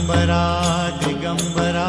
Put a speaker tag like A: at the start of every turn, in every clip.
A: दिगम्बरा दिगम्बरा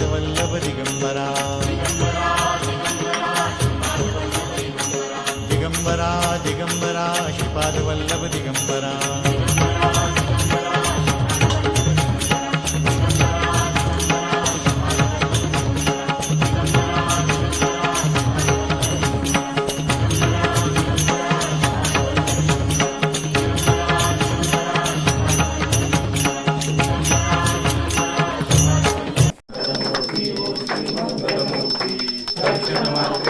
A: திகம்பாதவல்லவ திகம்பரா திகம்பரா திகம்பரா ஸ்ரீபாதவல்லவ திகம்பரா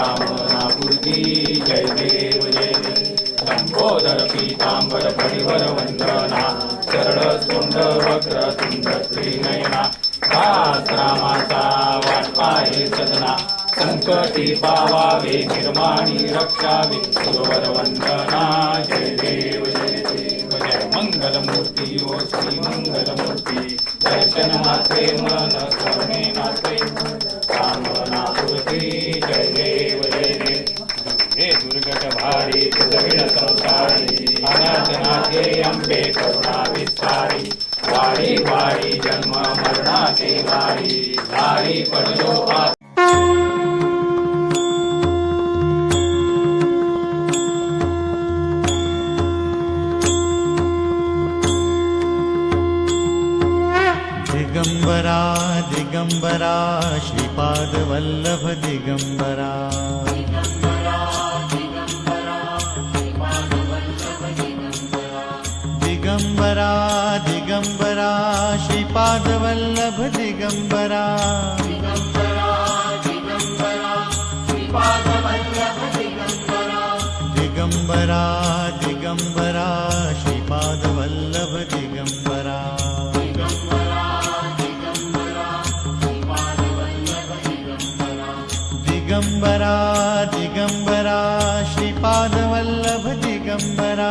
B: कामनापूर्ती जय देव जय लंबोदर पीतांबर परिवर वंदना सरळ सुंड वक्र तुंड त्रिनयना दास रामाचा सदना संकटी पावावे निर्माणी रक्षावे सुरवर वंदना जय देव जय देव जय मंगलमूर्ती ओ श्री मंगलमूर्ती दर्शन मात्रे मन दिगंबरा सुदविन संसारी अनर्थनाथे अम्बे करुणा विस्तारी जन्म
A: मरणा दिगंबरा दिगंबरा श्रीपादवल्लभ दिगंबरा दिगंबरा दिगंबरा
B: श्रीपादवल्लभ
A: दिगंबरा दिगंबरा श्रीपाद वल्लभ दिगंबरा